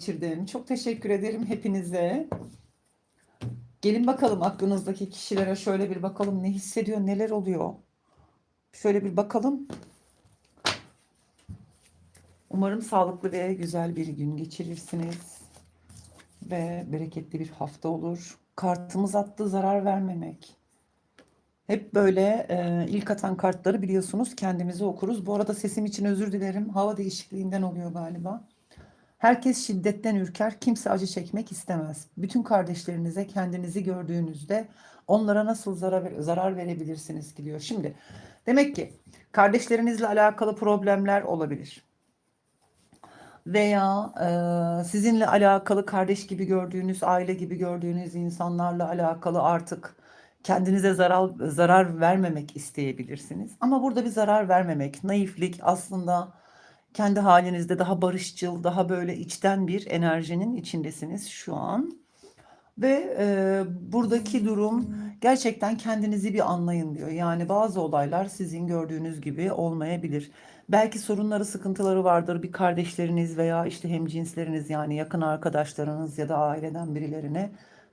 geçirdim. Çok teşekkür ederim hepinize. Gelin bakalım aklınızdaki kişilere şöyle bir bakalım ne hissediyor, neler oluyor. Şöyle bir bakalım. Umarım sağlıklı ve güzel bir gün geçirirsiniz. Ve bereketli bir hafta olur. Kartımız attı zarar vermemek. Hep böyle e, ilk atan kartları biliyorsunuz kendimizi okuruz. Bu arada sesim için özür dilerim. Hava değişikliğinden oluyor galiba. Herkes şiddetten ürker, kimse acı çekmek istemez. Bütün kardeşlerinize kendinizi gördüğünüzde onlara nasıl zarar, verebilirsiniz ki diyor. Şimdi demek ki kardeşlerinizle alakalı problemler olabilir. Veya e, sizinle alakalı kardeş gibi gördüğünüz, aile gibi gördüğünüz insanlarla alakalı artık kendinize zarar zarar vermemek isteyebilirsiniz. Ama burada bir zarar vermemek, naiflik aslında kendi halinizde daha barışçıl, daha böyle içten bir enerjinin içindesiniz şu an. Ve e, buradaki durum gerçekten kendinizi bir anlayın diyor. Yani bazı olaylar sizin gördüğünüz gibi olmayabilir. Belki sorunları, sıkıntıları vardır bir kardeşleriniz veya işte hemcinsleriniz yani yakın arkadaşlarınız ya da aileden birilerine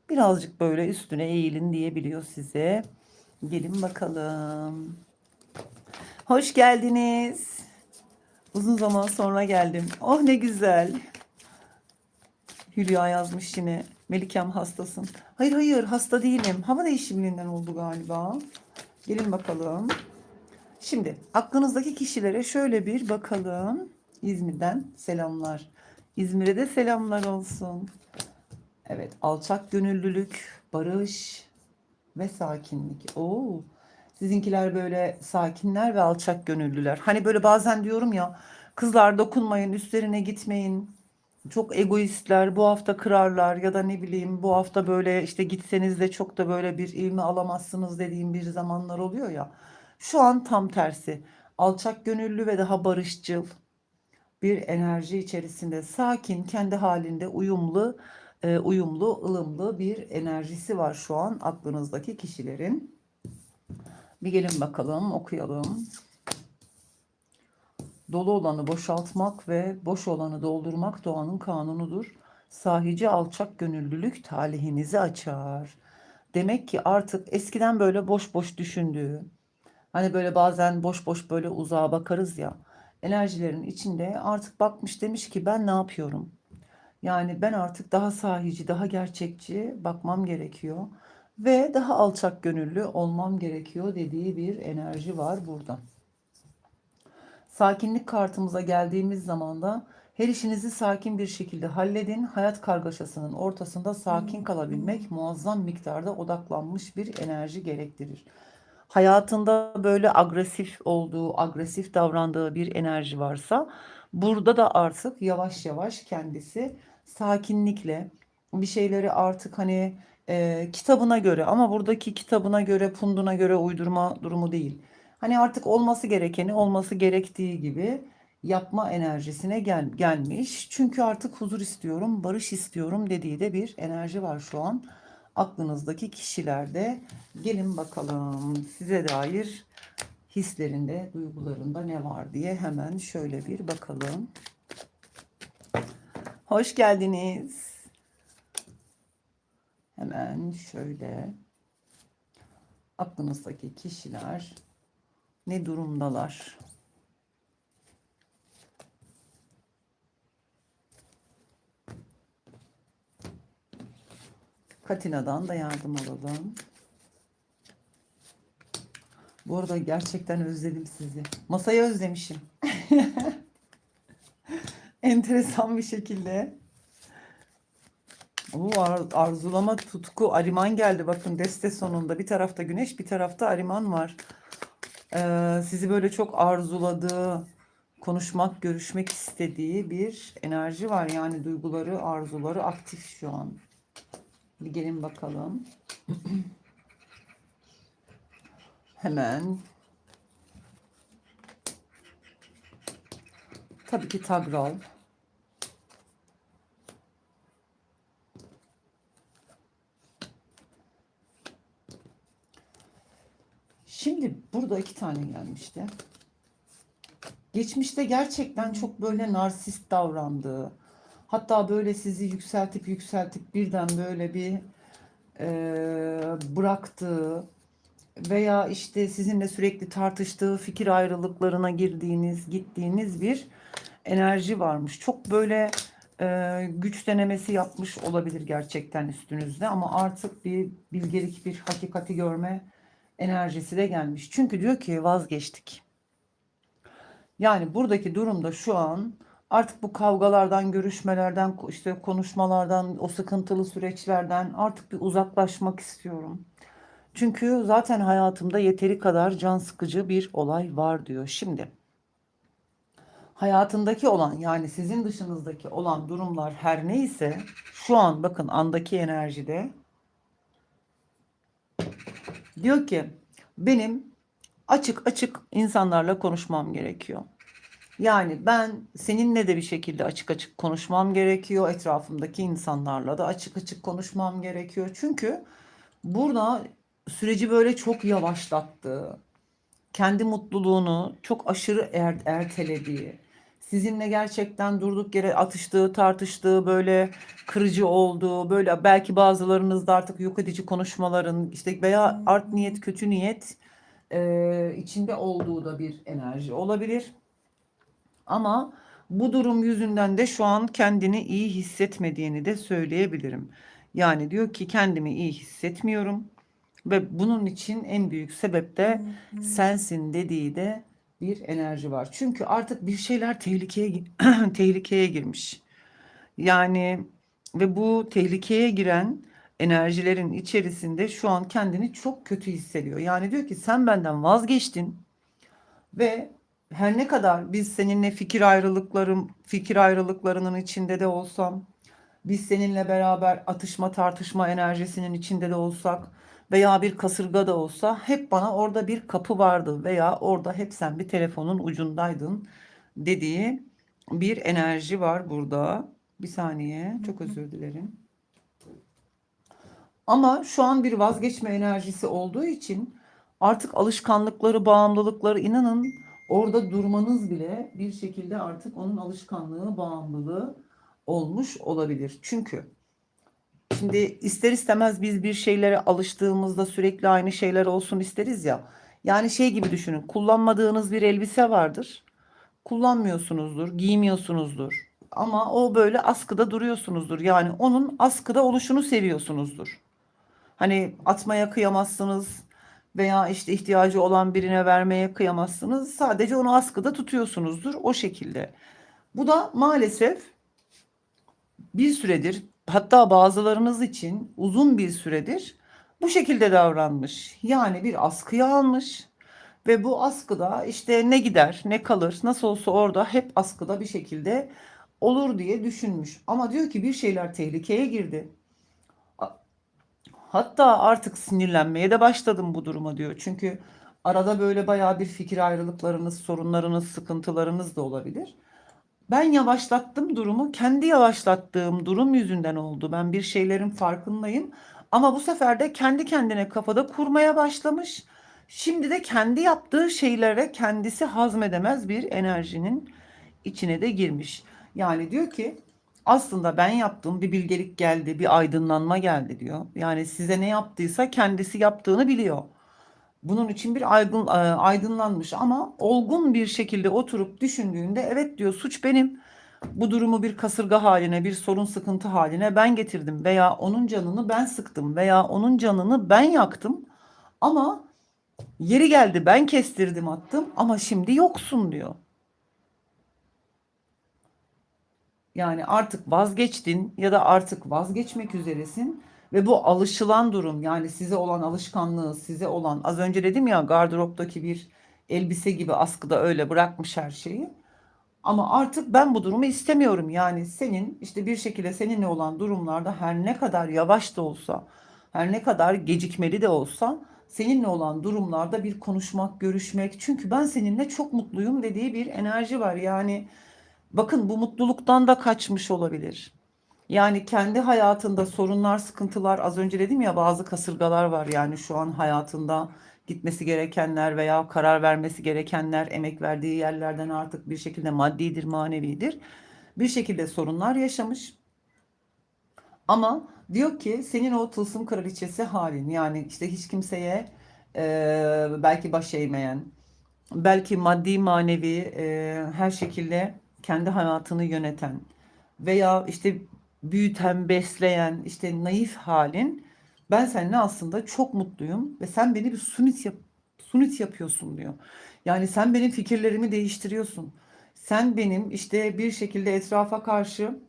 birazcık böyle üstüne eğilin diyebiliyor size. Gelin bakalım. Hoş geldiniz. Uzun zaman sonra geldim. Oh ne güzel. Hülya yazmış yine. Melikem hastasın. Hayır hayır hasta değilim. Hava değişimliğinden oldu galiba. Gelin bakalım. Şimdi aklınızdaki kişilere şöyle bir bakalım. İzmir'den selamlar. İzmir'e de selamlar olsun. Evet alçak gönüllülük, barış ve sakinlik. Oo. Sizinkiler böyle sakinler ve alçak gönüllüler. Hani böyle bazen diyorum ya kızlar dokunmayın, üstlerine gitmeyin. Çok egoistler, bu hafta kırarlar ya da ne bileyim bu hafta böyle işte gitseniz de çok da böyle bir ilmi alamazsınız dediğim bir zamanlar oluyor ya. Şu an tam tersi. Alçak gönüllü ve daha barışçıl bir enerji içerisinde sakin, kendi halinde uyumlu, e, uyumlu, ılımlı bir enerjisi var şu an aklınızdaki kişilerin. Bir gelin bakalım, okuyalım. Dolu olanı boşaltmak ve boş olanı doldurmak doğanın kanunudur. Sahici alçak gönüllülük talihinizi açar. Demek ki artık eskiden böyle boş boş düşündüğü, hani böyle bazen boş boş böyle uzağa bakarız ya, enerjilerin içinde artık bakmış demiş ki ben ne yapıyorum? Yani ben artık daha sahici, daha gerçekçi bakmam gerekiyor ve daha alçak gönüllü olmam gerekiyor dediği bir enerji var burada. Sakinlik kartımıza geldiğimiz zaman da her işinizi sakin bir şekilde halledin. Hayat kargaşasının ortasında sakin kalabilmek muazzam miktarda odaklanmış bir enerji gerektirir. Hayatında böyle agresif olduğu, agresif davrandığı bir enerji varsa burada da artık yavaş yavaş kendisi sakinlikle bir şeyleri artık hani e, kitabına göre ama buradaki kitabına göre, punduna göre uydurma durumu değil. Hani artık olması gerekeni olması gerektiği gibi yapma enerjisine gel gelmiş. Çünkü artık huzur istiyorum, barış istiyorum dediği de bir enerji var şu an aklınızdaki kişilerde. Gelin bakalım size dair hislerinde, duygularında ne var diye hemen şöyle bir bakalım. Hoş geldiniz. Hemen şöyle aklınızdaki kişiler ne durumdalar? Katina'dan da yardım alalım. Bu arada gerçekten özledim sizi. Masayı özlemişim. Enteresan bir şekilde. Bu ar arzulama tutku Ariman geldi bakın deste sonunda. Bir tarafta güneş bir tarafta Ariman var. Ee, sizi böyle çok arzuladığı, konuşmak, görüşmek istediği bir enerji var. Yani duyguları, arzuları aktif şu an. Bir gelin bakalım. Hemen. Tabii ki Tagral. Şimdi burada iki tane gelmişti. Geçmişte gerçekten çok böyle narsist davrandığı, Hatta böyle sizi yükseltip yükseltip birden böyle bir eee, bıraktığı veya işte sizinle sürekli tartıştığı fikir ayrılıklarına girdiğiniz, gittiğiniz bir enerji varmış. Çok böyle e, güç denemesi yapmış olabilir gerçekten üstünüzde ama artık bir bilgelik, bir hakikati görme enerjisi de gelmiş. Çünkü diyor ki vazgeçtik. Yani buradaki durumda şu an artık bu kavgalardan, görüşmelerden, işte konuşmalardan, o sıkıntılı süreçlerden artık bir uzaklaşmak istiyorum. Çünkü zaten hayatımda yeteri kadar can sıkıcı bir olay var diyor. Şimdi hayatındaki olan yani sizin dışınızdaki olan durumlar her neyse şu an bakın andaki enerjide diyor ki benim açık açık insanlarla konuşmam gerekiyor. Yani ben seninle de bir şekilde açık açık konuşmam gerekiyor. Etrafımdaki insanlarla da açık açık konuşmam gerekiyor. Çünkü burada süreci böyle çok yavaşlattığı, kendi mutluluğunu çok aşırı er, ertelediği, sizinle gerçekten durduk yere atıştığı, tartıştığı, böyle kırıcı olduğu, böyle belki bazılarınızda artık yok edici konuşmaların işte veya art niyet, kötü niyet e, içinde olduğu da bir enerji olabilir. Ama bu durum yüzünden de şu an kendini iyi hissetmediğini de söyleyebilirim. Yani diyor ki kendimi iyi hissetmiyorum ve bunun için en büyük sebep de sensin dediği de bir enerji var. Çünkü artık bir şeyler tehlikeye tehlikeye girmiş. Yani ve bu tehlikeye giren enerjilerin içerisinde şu an kendini çok kötü hissediyor. Yani diyor ki sen benden vazgeçtin ve her ne kadar biz seninle fikir ayrılıklarım fikir ayrılıklarının içinde de olsam, biz seninle beraber atışma tartışma enerjisinin içinde de olsak veya bir kasırga da olsa hep bana orada bir kapı vardı veya orada hep sen bir telefonun ucundaydın dediği bir enerji var burada. Bir saniye, çok özür dilerim. Ama şu an bir vazgeçme enerjisi olduğu için artık alışkanlıkları, bağımlılıkları inanın orada durmanız bile bir şekilde artık onun alışkanlığı, bağımlılığı olmuş olabilir. Çünkü şimdi ister istemez biz bir şeylere alıştığımızda sürekli aynı şeyler olsun isteriz ya. Yani şey gibi düşünün. Kullanmadığınız bir elbise vardır. Kullanmıyorsunuzdur, giymiyorsunuzdur. Ama o böyle askıda duruyorsunuzdur. Yani onun askıda oluşunu seviyorsunuzdur. Hani atmaya kıyamazsınız veya işte ihtiyacı olan birine vermeye kıyamazsınız. Sadece onu askıda tutuyorsunuzdur o şekilde. Bu da maalesef bir süredir hatta bazılarınız için uzun bir süredir bu şekilde davranmış. Yani bir askıya almış ve bu askıda işte ne gider ne kalır nasıl olsa orada hep askıda bir şekilde olur diye düşünmüş. Ama diyor ki bir şeyler tehlikeye girdi. Hatta artık sinirlenmeye de başladım bu duruma diyor. Çünkü arada böyle bayağı bir fikir ayrılıklarınız, sorunlarınız, sıkıntılarınız da olabilir. Ben yavaşlattım durumu. Kendi yavaşlattığım durum yüzünden oldu. Ben bir şeylerin farkındayım. Ama bu sefer de kendi kendine kafada kurmaya başlamış. Şimdi de kendi yaptığı şeylere kendisi hazmedemez bir enerjinin içine de girmiş. Yani diyor ki aslında ben yaptım bir bilgelik geldi, bir aydınlanma geldi diyor. Yani size ne yaptıysa kendisi yaptığını biliyor. Bunun için bir aydın, e, aydınlanmış ama olgun bir şekilde oturup düşündüğünde evet diyor suç benim. Bu durumu bir kasırga haline, bir sorun sıkıntı haline ben getirdim veya onun canını ben sıktım veya onun canını ben yaktım. Ama yeri geldi ben kestirdim attım ama şimdi yoksun diyor. Yani artık vazgeçtin ya da artık vazgeçmek üzeresin ve bu alışılan durum yani size olan alışkanlığı, size olan az önce dedim ya gardıroptaki bir elbise gibi askıda öyle bırakmış her şeyi. Ama artık ben bu durumu istemiyorum. Yani senin işte bir şekilde seninle olan durumlarda her ne kadar yavaş da olsa, her ne kadar gecikmeli de olsa seninle olan durumlarda bir konuşmak, görüşmek. Çünkü ben seninle çok mutluyum dediği bir enerji var. Yani Bakın bu mutluluktan da kaçmış olabilir. Yani kendi hayatında sorunlar, sıkıntılar az önce dedim ya bazı kasırgalar var yani şu an hayatında gitmesi gerekenler veya karar vermesi gerekenler emek verdiği yerlerden artık bir şekilde maddidir, manevidir. bir şekilde sorunlar yaşamış. Ama diyor ki senin o tılsım kraliçesi halin yani işte hiç kimseye e, belki baş eğmeyen, belki maddi manevi e, her şekilde kendi hayatını yöneten veya işte büyüten, besleyen, işte naif halin ben seninle aslında çok mutluyum ve sen beni bir sunit yap sunit yapıyorsun diyor. Yani sen benim fikirlerimi değiştiriyorsun. Sen benim işte bir şekilde etrafa karşı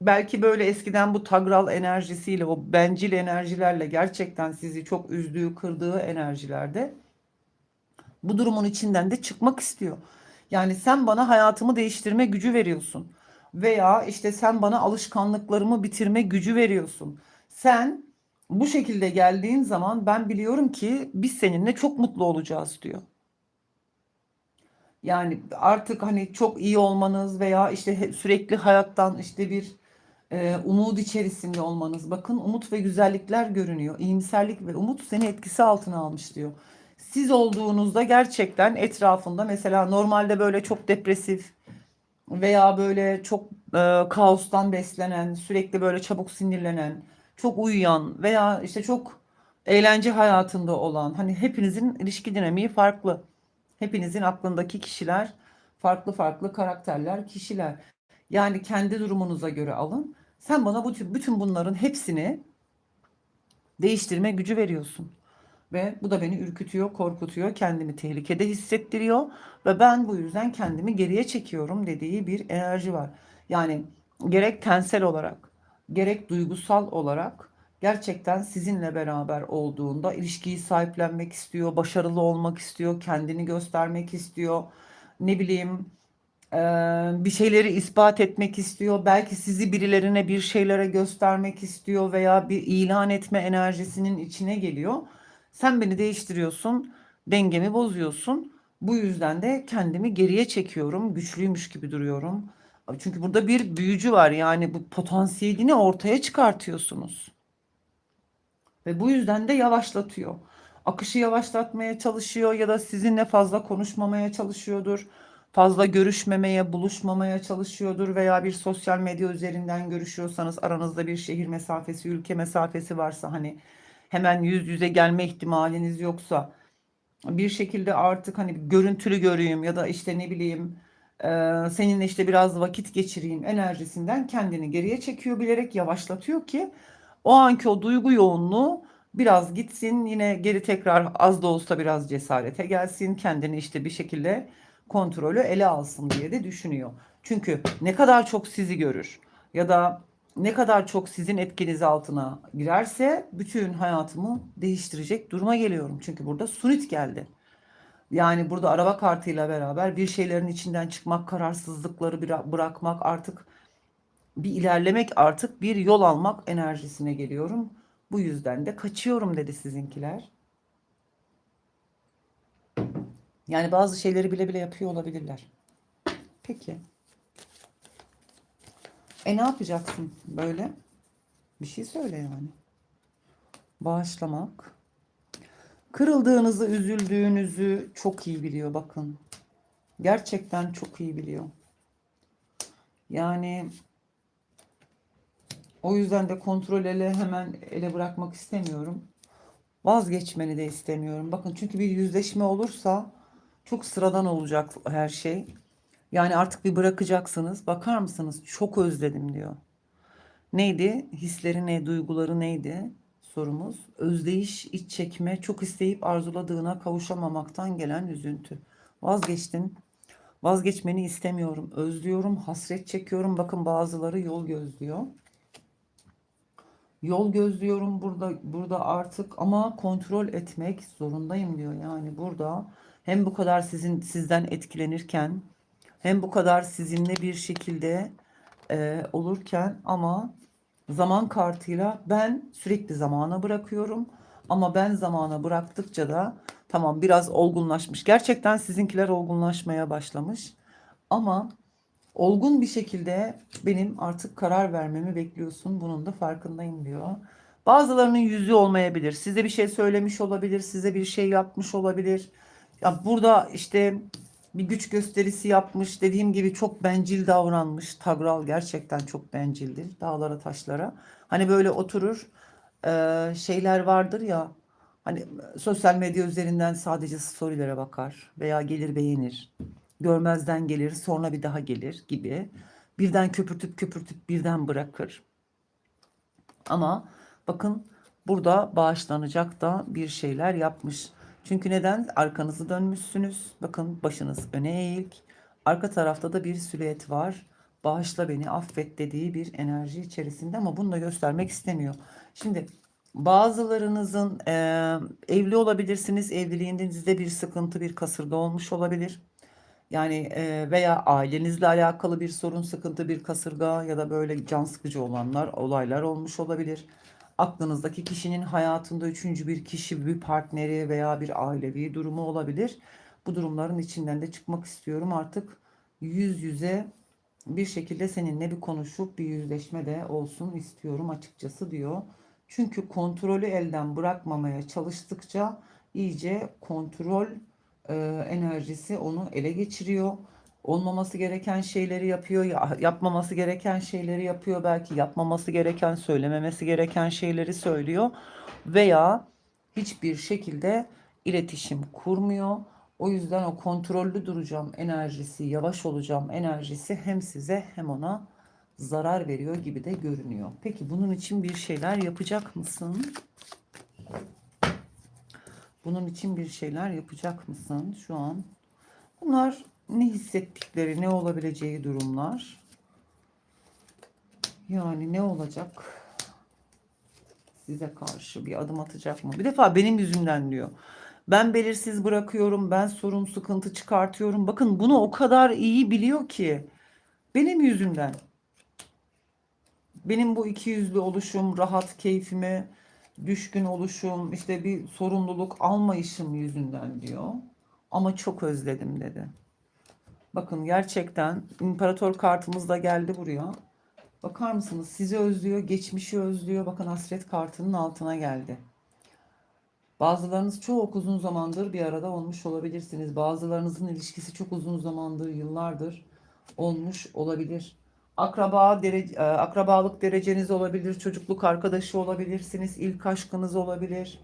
belki böyle eskiden bu tagral enerjisiyle o bencil enerjilerle gerçekten sizi çok üzdüğü, kırdığı enerjilerde bu durumun içinden de çıkmak istiyor. Yani sen bana hayatımı değiştirme gücü veriyorsun. Veya işte sen bana alışkanlıklarımı bitirme gücü veriyorsun. Sen bu şekilde geldiğin zaman ben biliyorum ki biz seninle çok mutlu olacağız diyor. Yani artık hani çok iyi olmanız veya işte sürekli hayattan işte bir e, umut içerisinde olmanız. Bakın umut ve güzellikler görünüyor. İyimserlik ve umut seni etkisi altına almış diyor. Siz olduğunuzda gerçekten etrafında mesela normalde böyle çok depresif veya böyle çok e, kaostan beslenen, sürekli böyle çabuk sinirlenen, çok uyuyan veya işte çok eğlence hayatında olan hani hepinizin ilişki dinamiği farklı. Hepinizin aklındaki kişiler farklı farklı karakterler, kişiler. Yani kendi durumunuza göre alın. Sen bana bu bütün bunların hepsini değiştirme gücü veriyorsun. Ve bu da beni ürkütüyor, korkutuyor, kendimi tehlikede hissettiriyor ve ben bu yüzden kendimi geriye çekiyorum dediği bir enerji var. Yani gerek tensel olarak, gerek duygusal olarak gerçekten sizinle beraber olduğunda ilişkiyi sahiplenmek istiyor, başarılı olmak istiyor, kendini göstermek istiyor. Ne bileyim, bir şeyleri ispat etmek istiyor. Belki sizi birilerine bir şeylere göstermek istiyor veya bir ilan etme enerjisinin içine geliyor. Sen beni değiştiriyorsun, dengemi bozuyorsun. Bu yüzden de kendimi geriye çekiyorum, güçlüymüş gibi duruyorum. Çünkü burada bir büyücü var. Yani bu potansiyelini ortaya çıkartıyorsunuz. Ve bu yüzden de yavaşlatıyor. Akışı yavaşlatmaya çalışıyor ya da sizinle fazla konuşmamaya çalışıyordur fazla görüşmemeye, buluşmamaya çalışıyordur veya bir sosyal medya üzerinden görüşüyorsanız aranızda bir şehir mesafesi, ülke mesafesi varsa hani hemen yüz yüze gelme ihtimaliniz yoksa bir şekilde artık hani görüntülü göreyim ya da işte ne bileyim e, seninle işte biraz vakit geçireyim enerjisinden kendini geriye çekiyor bilerek yavaşlatıyor ki o anki o duygu yoğunluğu biraz gitsin yine geri tekrar az da olsa biraz cesarete gelsin kendini işte bir şekilde kontrolü ele alsın diye de düşünüyor. Çünkü ne kadar çok sizi görür ya da ne kadar çok sizin etkiniz altına girerse bütün hayatımı değiştirecek duruma geliyorum. Çünkü burada sunit geldi. Yani burada araba kartıyla beraber bir şeylerin içinden çıkmak, kararsızlıkları bırakmak artık bir ilerlemek artık bir yol almak enerjisine geliyorum. Bu yüzden de kaçıyorum dedi sizinkiler. Yani bazı şeyleri bile bile yapıyor olabilirler. Peki. E ne yapacaksın böyle? Bir şey söyle yani. Bağışlamak. Kırıldığınızı, üzüldüğünüzü çok iyi biliyor bakın. Gerçekten çok iyi biliyor. Yani o yüzden de kontrol ele hemen ele bırakmak istemiyorum. Vazgeçmeni de istemiyorum. Bakın çünkü bir yüzleşme olursa çok sıradan olacak her şey. Yani artık bir bırakacaksınız. Bakar mısınız? Çok özledim diyor. Neydi? Hisleri ne, duyguları neydi? Sorumuz. Özdeyiş, iç çekme, çok isteyip arzuladığına kavuşamamaktan gelen üzüntü. Vazgeçtin. Vazgeçmeni istemiyorum. Özlüyorum, hasret çekiyorum. Bakın bazıları yol gözlüyor. Yol gözlüyorum burada burada artık ama kontrol etmek zorundayım diyor. Yani burada hem bu kadar sizin sizden etkilenirken hem bu kadar sizinle bir şekilde e, olurken ama zaman kartıyla ben sürekli zamana bırakıyorum. Ama ben zamana bıraktıkça da tamam biraz olgunlaşmış. Gerçekten sizinkiler olgunlaşmaya başlamış. Ama olgun bir şekilde benim artık karar vermemi bekliyorsun. Bunun da farkındayım diyor. Bazılarının yüzü olmayabilir. Size bir şey söylemiş olabilir. Size bir şey yapmış olabilir. Ya burada işte bir güç gösterisi yapmış. Dediğim gibi çok bencil davranmış. Tagral gerçekten çok bencildir. Dağlara taşlara. Hani böyle oturur eee, şeyler vardır ya hani sosyal medya üzerinden sadece storylere bakar veya gelir beğenir. Görmezden gelir sonra bir daha gelir gibi. Birden köpürtüp köpürtüp birden bırakır. Ama bakın burada bağışlanacak da bir şeyler yapmış. Çünkü neden? Arkanızı dönmüşsünüz. Bakın başınız öne eğik. Arka tarafta da bir silüet var. Bağışla beni, affet dediği bir enerji içerisinde ama bunu da göstermek istemiyor. Şimdi bazılarınızın eee, evli olabilirsiniz. Evliliğinizde bir sıkıntı, bir kasırga olmuş olabilir. Yani e, veya ailenizle alakalı bir sorun, sıkıntı, bir kasırga ya da böyle can sıkıcı olanlar, olaylar olmuş olabilir. Aklınızdaki kişinin hayatında üçüncü bir kişi, bir partneri veya bir ailevi durumu olabilir. Bu durumların içinden de çıkmak istiyorum. Artık yüz yüze bir şekilde seninle bir konuşup bir yüzleşme de olsun istiyorum açıkçası diyor. Çünkü kontrolü elden bırakmamaya çalıştıkça iyice kontrol e, enerjisi onu ele geçiriyor. Olmaması gereken şeyleri yapıyor, ya- yapmaması gereken şeyleri yapıyor, belki yapmaması gereken, söylememesi gereken şeyleri söylüyor veya hiçbir şekilde iletişim kurmuyor. O yüzden o kontrollü duracağım enerjisi, yavaş olacağım enerjisi hem size hem ona zarar veriyor gibi de görünüyor. Peki bunun için bir şeyler yapacak mısın? Bunun için bir şeyler yapacak mısın şu an? Bunlar ne hissettikleri, ne olabileceği durumlar. Yani ne olacak? Size karşı bir adım atacak mı? Bir defa benim yüzümden diyor. Ben belirsiz bırakıyorum, ben sorun, sıkıntı çıkartıyorum. Bakın bunu o kadar iyi biliyor ki. Benim yüzümden. Benim bu iki yüzlü oluşum, rahat keyfime düşkün oluşum, işte bir sorumluluk almayışım yüzünden diyor. Ama çok özledim dedi. Bakın gerçekten imparator kartımız da geldi buraya. Bakar mısınız? Sizi özlüyor, geçmişi özlüyor. Bakın hasret kartının altına geldi. Bazılarınız çok uzun zamandır bir arada olmuş olabilirsiniz. Bazılarınızın ilişkisi çok uzun zamandır, yıllardır olmuş olabilir. Akraba derece, akrabalık dereceniz olabilir, çocukluk arkadaşı olabilirsiniz, ilk aşkınız olabilir.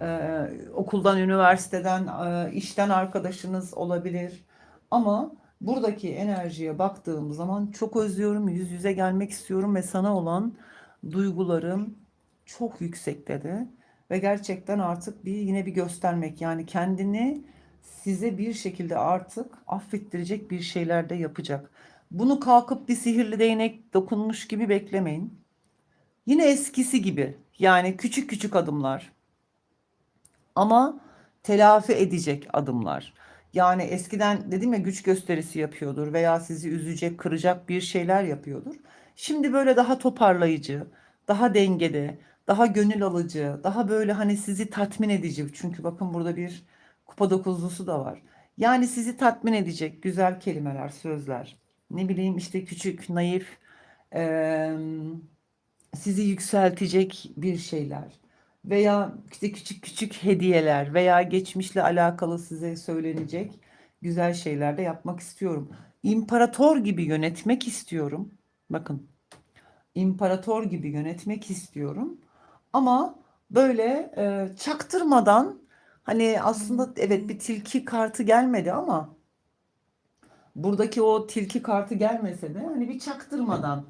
Ee, okuldan, üniversiteden, e, işten arkadaşınız olabilir. Ama buradaki enerjiye baktığım zaman çok özlüyorum, yüz yüze gelmek istiyorum ve sana olan duygularım çok yüksek dedi. Ve gerçekten artık bir yine bir göstermek yani kendini size bir şekilde artık affettirecek bir şeyler de yapacak. Bunu kalkıp bir sihirli değnek dokunmuş gibi beklemeyin. Yine eskisi gibi yani küçük küçük adımlar ama telafi edecek adımlar. Yani eskiden dedim ya güç gösterisi yapıyordur veya sizi üzecek, kıracak bir şeyler yapıyordur. Şimdi böyle daha toparlayıcı, daha dengede, daha gönül alıcı, daha böyle hani sizi tatmin edici. Çünkü bakın burada bir kupa dokuzlusu da var. Yani sizi tatmin edecek güzel kelimeler, sözler. Ne bileyim işte küçük, naif, sizi yükseltecek bir şeyler veya işte küçük küçük hediyeler veya geçmişle alakalı size söylenecek güzel şeyler de yapmak istiyorum. İmparator gibi yönetmek istiyorum. Bakın, imparator gibi yönetmek istiyorum. Ama böyle e, çaktırmadan hani aslında evet bir tilki kartı gelmedi ama buradaki o tilki kartı gelmese de hani bir çaktırmadan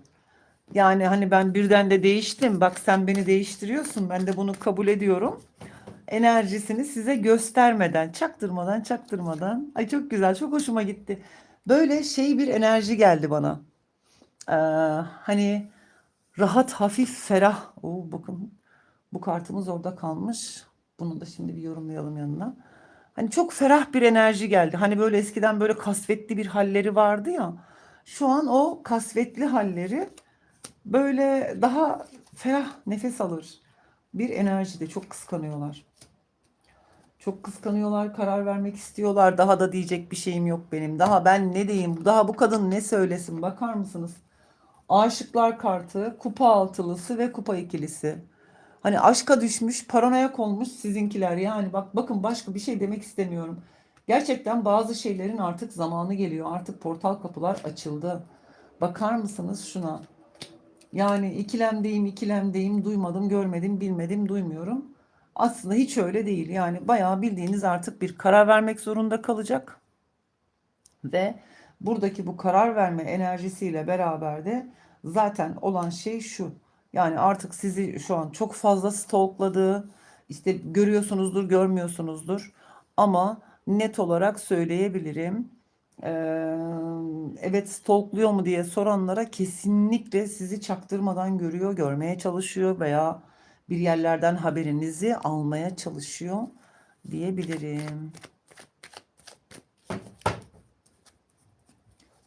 yani hani ben birden de değiştim. Bak sen beni değiştiriyorsun. Ben de bunu kabul ediyorum. Enerjisini size göstermeden, çaktırmadan, çaktırmadan. Ay çok güzel, çok hoşuma gitti. Böyle şey bir enerji geldi bana. Ee, hani rahat, hafif, ferah. Oo, bakın bu kartımız orada kalmış. Bunu da şimdi bir yorumlayalım yanına. Hani çok ferah bir enerji geldi. Hani böyle eskiden böyle kasvetli bir halleri vardı ya. Şu an o kasvetli halleri böyle daha ferah nefes alır bir enerjide çok kıskanıyorlar. Çok kıskanıyorlar, karar vermek istiyorlar. Daha da diyecek bir şeyim yok benim. Daha ben ne diyeyim? Daha bu kadın ne söylesin? Bakar mısınız? Aşıklar kartı, kupa altılısı ve kupa ikilisi. Hani aşka düşmüş, paranoyak olmuş sizinkiler. Yani bak bakın başka bir şey demek istemiyorum. Gerçekten bazı şeylerin artık zamanı geliyor. Artık portal kapılar açıldı. Bakar mısınız şuna? Yani ikilemdeyim, ikilemdeyim, duymadım, görmedim, bilmedim, duymuyorum. Aslında hiç öyle değil. Yani bayağı bildiğiniz artık bir karar vermek zorunda kalacak. Ve buradaki bu karar verme enerjisiyle beraber de zaten olan şey şu. Yani artık sizi şu an çok fazla stalkladığı, işte görüyorsunuzdur, görmüyorsunuzdur. Ama net olarak söyleyebilirim. Evet stalkluyor mu diye soranlara kesinlikle sizi çaktırmadan görüyor, görmeye çalışıyor veya bir yerlerden haberinizi almaya çalışıyor diyebilirim.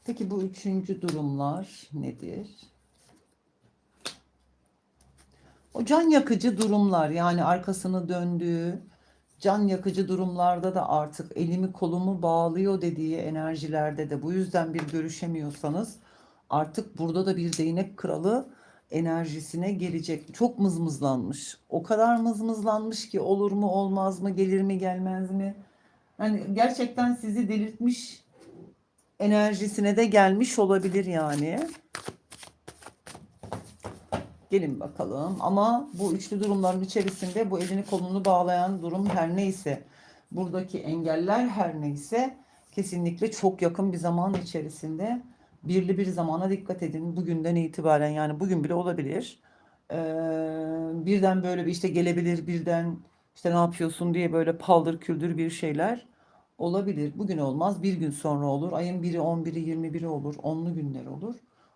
Peki bu üçüncü durumlar nedir? O can yakıcı durumlar yani arkasını döndüğü, can yakıcı durumlarda da artık elimi kolumu bağlıyor dediği enerjilerde de bu yüzden bir görüşemiyorsanız artık burada da bir değnek kralı enerjisine gelecek. Çok mızmızlanmış. O kadar mızmızlanmış ki olur mu olmaz mı gelir mi gelmez mi? Hani gerçekten sizi delirtmiş enerjisine de gelmiş olabilir yani. Gelin bakalım. Ama bu üçlü durumların içerisinde bu elini kolunu bağlayan durum her neyse, buradaki engeller her neyse kesinlikle çok yakın bir zaman içerisinde birli bir zamana dikkat edin. Bugünden itibaren yani bugün bile olabilir. Ee, birden böyle bir işte gelebilir, birden işte ne yapıyorsun diye böyle paldır küldür bir şeyler olabilir. Bugün olmaz, bir gün sonra olur. Ayın biri, 11'i, 21'i olur. Onlu günler olur.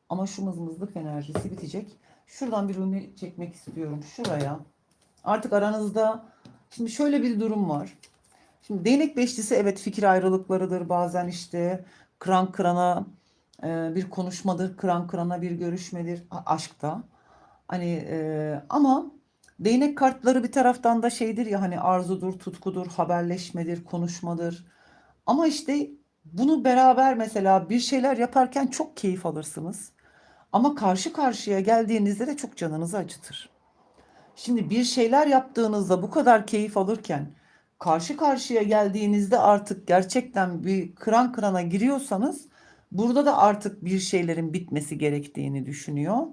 Ama şu mızmızlık enerjisi bitecek. Şuradan bir ürünü çekmek istiyorum. Şuraya. Artık aranızda şimdi şöyle bir durum var. Şimdi değnek beşlisi evet fikir ayrılıklarıdır. Bazen işte kıran kırana e, bir konuşmadır. Kıran kırana bir görüşmedir. Aşkta. Hani e, ama değnek kartları bir taraftan da şeydir ya hani arzudur, tutkudur, haberleşmedir, konuşmadır. Ama işte bunu beraber mesela bir şeyler yaparken çok keyif alırsınız. Ama karşı karşıya geldiğinizde de çok canınızı acıtır. Şimdi bir şeyler yaptığınızda bu kadar keyif alırken karşı karşıya geldiğinizde artık gerçekten bir kıran kırana giriyorsanız burada da artık bir şeylerin bitmesi gerektiğini düşünüyor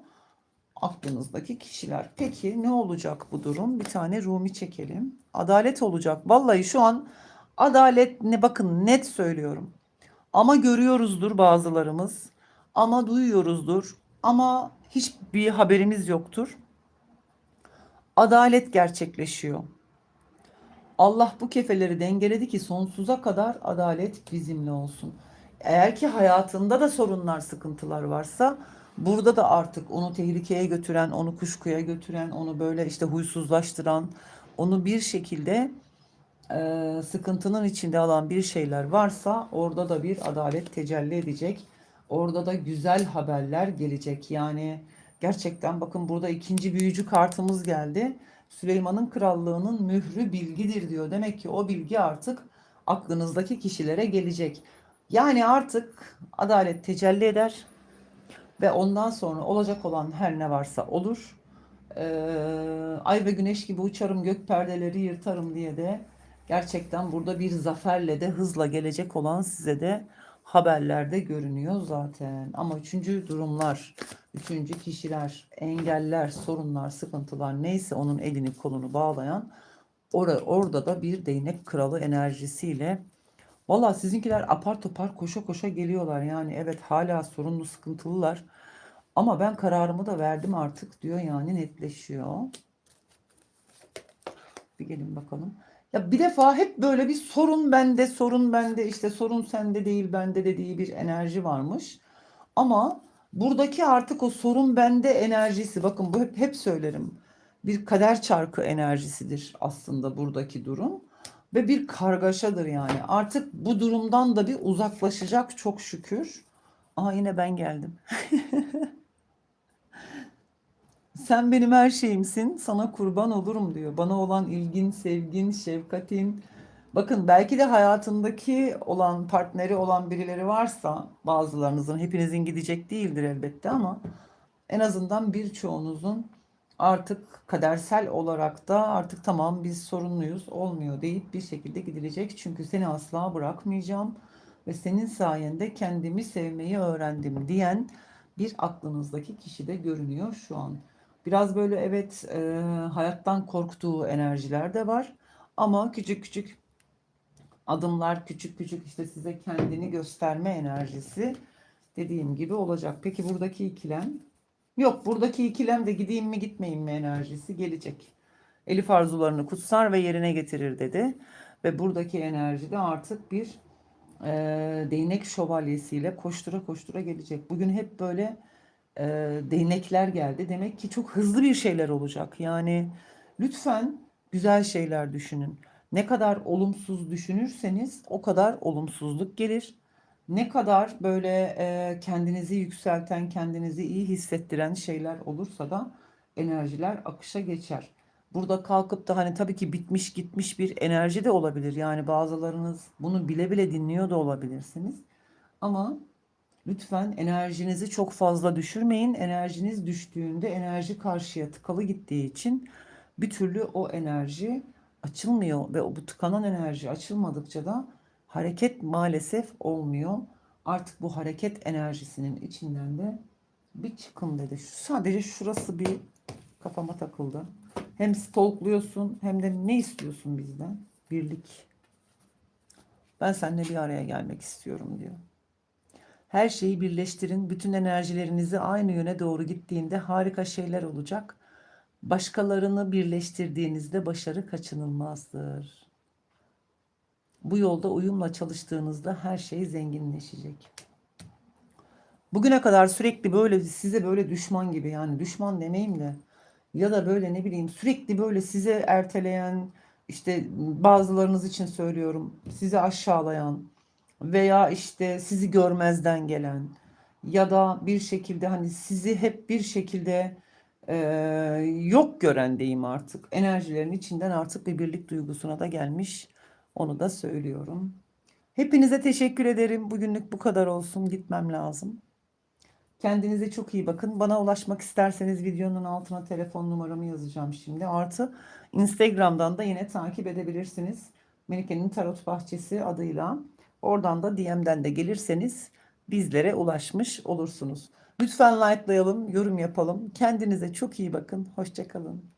aklınızdaki kişiler. Peki ne olacak bu durum? Bir tane Rumi çekelim. Adalet olacak. Vallahi şu an adalet ne bakın net söylüyorum. Ama görüyoruzdur bazılarımız. Ama duyuyoruzdur. Ama hiçbir haberimiz yoktur. Adalet gerçekleşiyor. Allah bu kefeleri dengeledi ki sonsuza kadar adalet bizimle olsun. Eğer ki hayatında da sorunlar, sıkıntılar varsa burada da artık onu tehlikeye götüren, onu kuşkuya götüren, onu böyle işte huysuzlaştıran, onu bir şekilde e, sıkıntının içinde alan bir şeyler varsa orada da bir adalet tecelli edecek. Orada da güzel haberler gelecek. Yani gerçekten bakın burada ikinci büyücü kartımız geldi. Süleyman'ın krallığının mührü bilgidir diyor. Demek ki o bilgi artık aklınızdaki kişilere gelecek. Yani artık adalet tecelli eder ve ondan sonra olacak olan her ne varsa olur. Ee, ay ve güneş gibi uçarım gök perdeleri yırtarım diye de gerçekten burada bir zaferle de hızla gelecek olan size de haberlerde görünüyor zaten. Ama üçüncü durumlar, üçüncü kişiler, engeller, sorunlar, sıkıntılar neyse onun elini kolunu bağlayan or orada da bir değnek kralı enerjisiyle Valla sizinkiler apar topar koşa koşa geliyorlar. Yani evet hala sorunlu sıkıntılılar. Ama ben kararımı da verdim artık diyor yani netleşiyor. Bir gelin bakalım. Ya bir defa hep böyle bir sorun bende, sorun bende, işte sorun sende değil bende dediği bir enerji varmış. Ama buradaki artık o sorun bende enerjisi bakın bu hep hep söylerim. Bir kader çarkı enerjisidir aslında buradaki durum ve bir kargaşadır yani. Artık bu durumdan da bir uzaklaşacak çok şükür. Aa yine ben geldim. Sen benim her şeyimsin, sana kurban olurum diyor. Bana olan ilgin, sevgin, şefkatin. Bakın belki de hayatındaki olan partneri olan birileri varsa bazılarınızın hepinizin gidecek değildir elbette ama en azından birçoğunuzun artık kadersel olarak da artık tamam biz sorunluyuz olmuyor deyip bir şekilde gidilecek. Çünkü seni asla bırakmayacağım ve senin sayende kendimi sevmeyi öğrendim diyen bir aklınızdaki kişi de görünüyor şu an. Biraz böyle evet e, hayattan korktuğu enerjiler de var ama küçük küçük adımlar küçük küçük işte size kendini gösterme enerjisi dediğim gibi olacak. Peki buradaki ikilem? Yok buradaki ikilem de gideyim mi gitmeyeyim mi enerjisi gelecek. Elif arzularını kutsar ve yerine getirir dedi. Ve buradaki enerji de artık bir e, değnek şövalyesiyle koştura koştura gelecek. Bugün hep böyle e, değnekler geldi. Demek ki çok hızlı bir şeyler olacak. Yani lütfen güzel şeyler düşünün. Ne kadar olumsuz düşünürseniz o kadar olumsuzluk gelir. Ne kadar böyle e, kendinizi yükselten, kendinizi iyi hissettiren şeyler olursa da enerjiler akışa geçer. Burada kalkıp da hani tabii ki bitmiş gitmiş bir enerji de olabilir. Yani bazılarınız bunu bile bile dinliyor da olabilirsiniz. Ama lütfen enerjinizi çok fazla düşürmeyin. Enerjiniz düştüğünde enerji karşıya tıkalı gittiği için bir türlü o enerji açılmıyor ve bu tıkanan enerji açılmadıkça da hareket maalesef olmuyor. Artık bu hareket enerjisinin içinden de bir çıkın dedi. Sadece şurası bir kafama takıldı. Hem stalkluyorsun hem de ne istiyorsun bizden? Birlik. Ben seninle bir araya gelmek istiyorum diyor. Her şeyi birleştirin. Bütün enerjilerinizi aynı yöne doğru gittiğinde harika şeyler olacak. Başkalarını birleştirdiğinizde başarı kaçınılmazdır. Bu yolda uyumla çalıştığınızda her şey zenginleşecek. Bugüne kadar sürekli böyle size böyle düşman gibi yani düşman demeyeyim de ya da böyle ne bileyim sürekli böyle size erteleyen işte bazılarınız için söylüyorum sizi aşağılayan veya işte sizi görmezden gelen ya da bir şekilde hani sizi hep bir şekilde e, yok gören diyeyim artık enerjilerin içinden artık bir birlik duygusuna da gelmiş onu da söylüyorum. Hepinize teşekkür ederim. Bugünlük bu kadar olsun. Gitmem lazım. Kendinize çok iyi bakın. Bana ulaşmak isterseniz videonun altına telefon numaramı yazacağım şimdi. Artı Instagram'dan da yine takip edebilirsiniz. Melike'nin Tarot Bahçesi adıyla. Oradan da DM'den de gelirseniz bizlere ulaşmış olursunuz. Lütfen likelayalım, yorum yapalım. Kendinize çok iyi bakın. Hoşçakalın.